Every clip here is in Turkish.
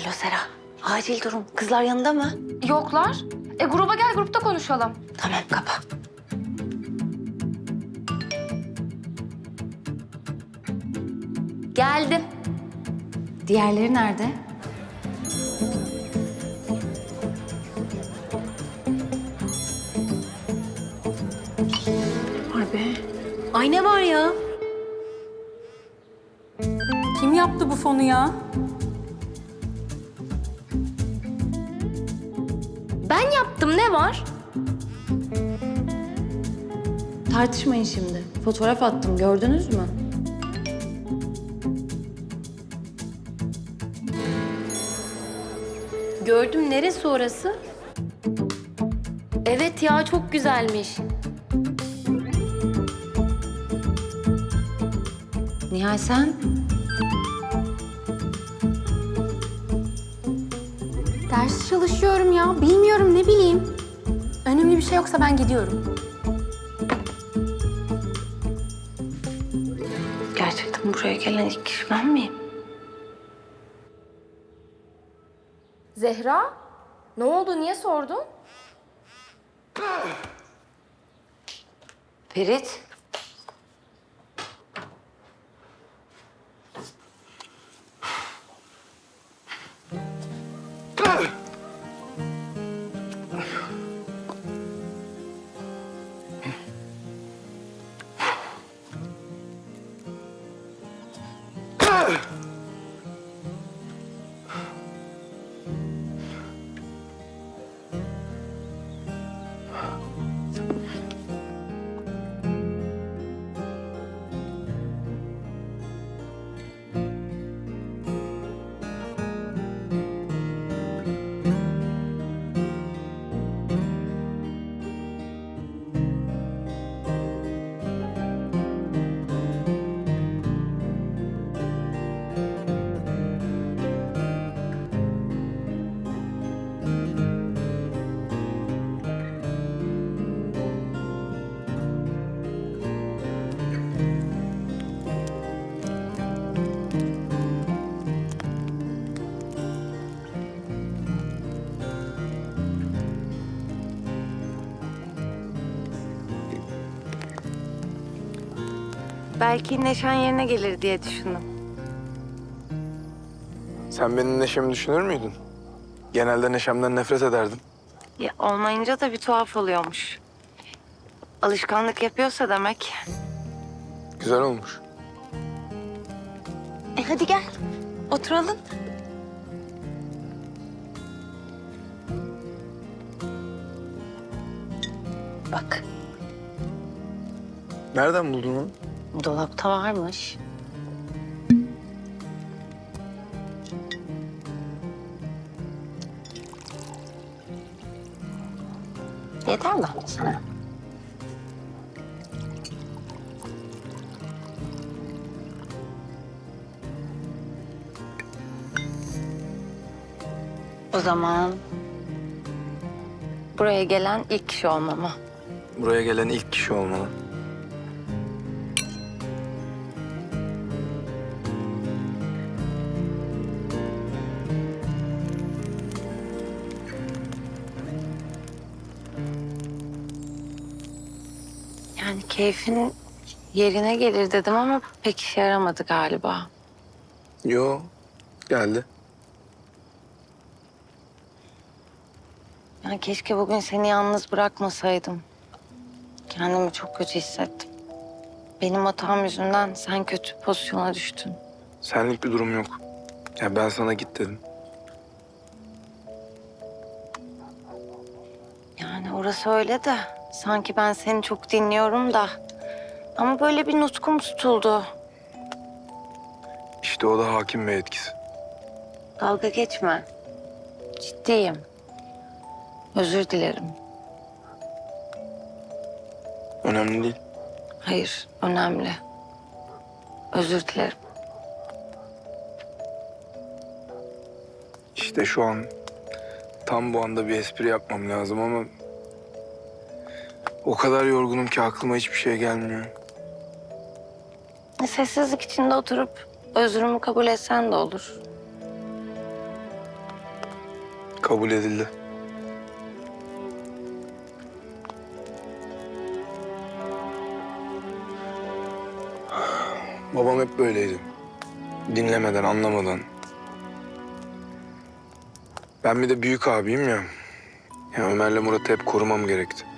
Alo Sera. Acil durum. Kızlar yanında mı? Yoklar. E gruba gel grupta konuşalım. Tamam kapa. Geldim. Diğerleri nerede? Vay be. Ay ne var ya? Kim yaptı bu fonu ya? Ben yaptım ne var? Tartışmayın şimdi. Fotoğraf attım gördünüz mü? Gördüm neresi orası? Evet ya çok güzelmiş. Nihal sen? Ders çalışıyorum ya. Bilmiyorum ne bileyim. Önemli bir şey yoksa ben gidiyorum. Gerçekten buraya gelen ilk kişi ben miyim? Zehra? Ne oldu niye sordun? Ferit. Belki neşen yerine gelir diye düşündüm. Sen benim neşemi düşünür müydün? Genelde neşemden nefret ederdim. Ya olmayınca da bir tuhaf oluyormuş. Alışkanlık yapıyorsa demek. Güzel olmuş. E hadi gel. Oturalım. Bak, Nereden buldun onu? Dolapta varmış. Yeter mi sana? O zaman buraya gelen ilk kişi olmama. Buraya gelen ilk kişi olmalı. Keyfin yerine gelir dedim ama pek işe yaramadı galiba. Yo, geldi. Yani keşke bugün seni yalnız bırakmasaydım. Kendimi çok kötü hissettim. Benim hatam yüzünden sen kötü pozisyona düştün. Senlik bir durum yok. Ya ben sana git dedim. Yani orası öyle de sanki ben seni çok dinliyorum da. Ama böyle bir nutkum tutuldu. İşte o da hakim bey etkisi. Dalga geçme. Ciddiyim. Özür dilerim. Önemli değil. Hayır, önemli. Özür dilerim. İşte şu an tam bu anda bir espri yapmam lazım ama... O kadar yorgunum ki aklıma hiçbir şey gelmiyor. Sessizlik içinde oturup özrümü kabul etsen de olur. Kabul edildi. Babam hep böyleydi. Dinlemeden, anlamadan. Ben bir de büyük abiyim ya. Ya Ömer'le Murat'ı hep korumam gerekti.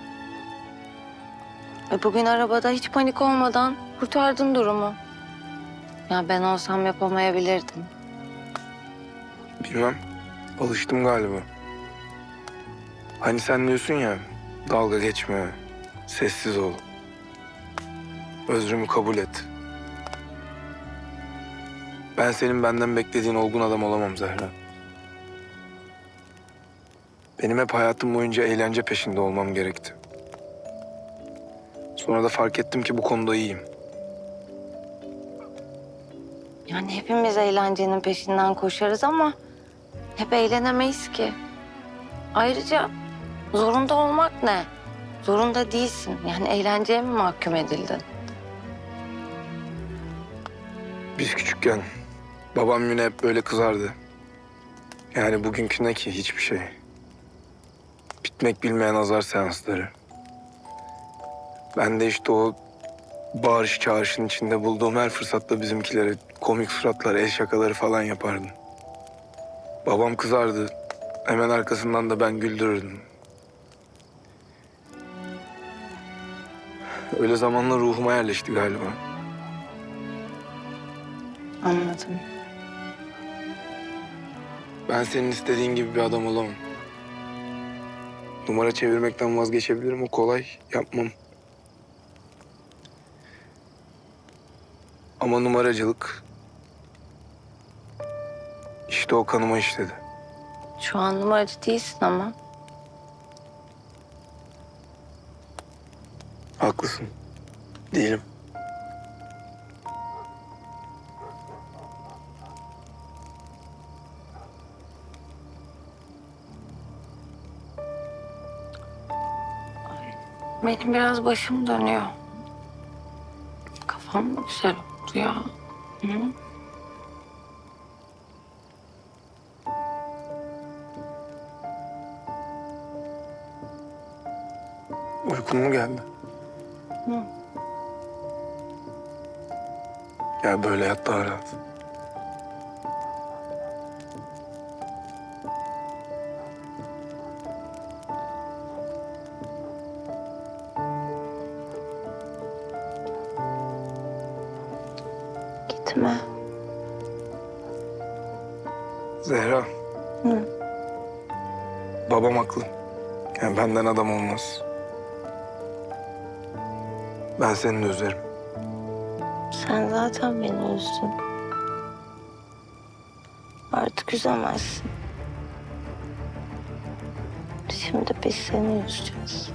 E bugün arabada hiç panik olmadan kurtardın durumu. Ya ben olsam yapamayabilirdim. Bilmem. Alıştım galiba. Hani sen diyorsun ya, dalga geçme, sessiz ol. Özrümü kabul et. Ben senin benden beklediğin olgun adam olamam Zehra. Benim hep hayatım boyunca eğlence peşinde olmam gerekti. Sonra da fark ettim ki bu konuda iyiyim. Yani hepimiz eğlencenin peşinden koşarız ama hep eğlenemeyiz ki. Ayrıca zorunda olmak ne? Zorunda değilsin. Yani eğlenceye mi mahkum edildin? Biz küçükken babam yine hep böyle kızardı. Yani bugünkü ne ki hiçbir şey. Bitmek bilmeyen azar seansları. Ben de işte o bağırış çağrışın içinde bulduğum her fırsatta bizimkilere komik suratlar, el şakaları falan yapardım. Babam kızardı. Hemen arkasından da ben güldürürdüm. Öyle zamanlar ruhuma yerleşti galiba. Anladım. Ben senin istediğin gibi bir adam olamam. Numara çevirmekten vazgeçebilirim. O kolay. Yapmam. Ama numaracılık... işte o kanıma işledi. Şu an numaracı değilsin ama. Haklısın. Değilim. Benim biraz başım dönüyor. Kafam güzel oldu ya? Hı? Uykun mu geldi? Hı. Gel böyle yat daha rahat. Zehra. Hı. Babam haklı. Yani benden adam olmaz. Ben seni de üzerim. Sen zaten beni üzdün. Artık üzemezsin. Şimdi biz seni üzeceğiz.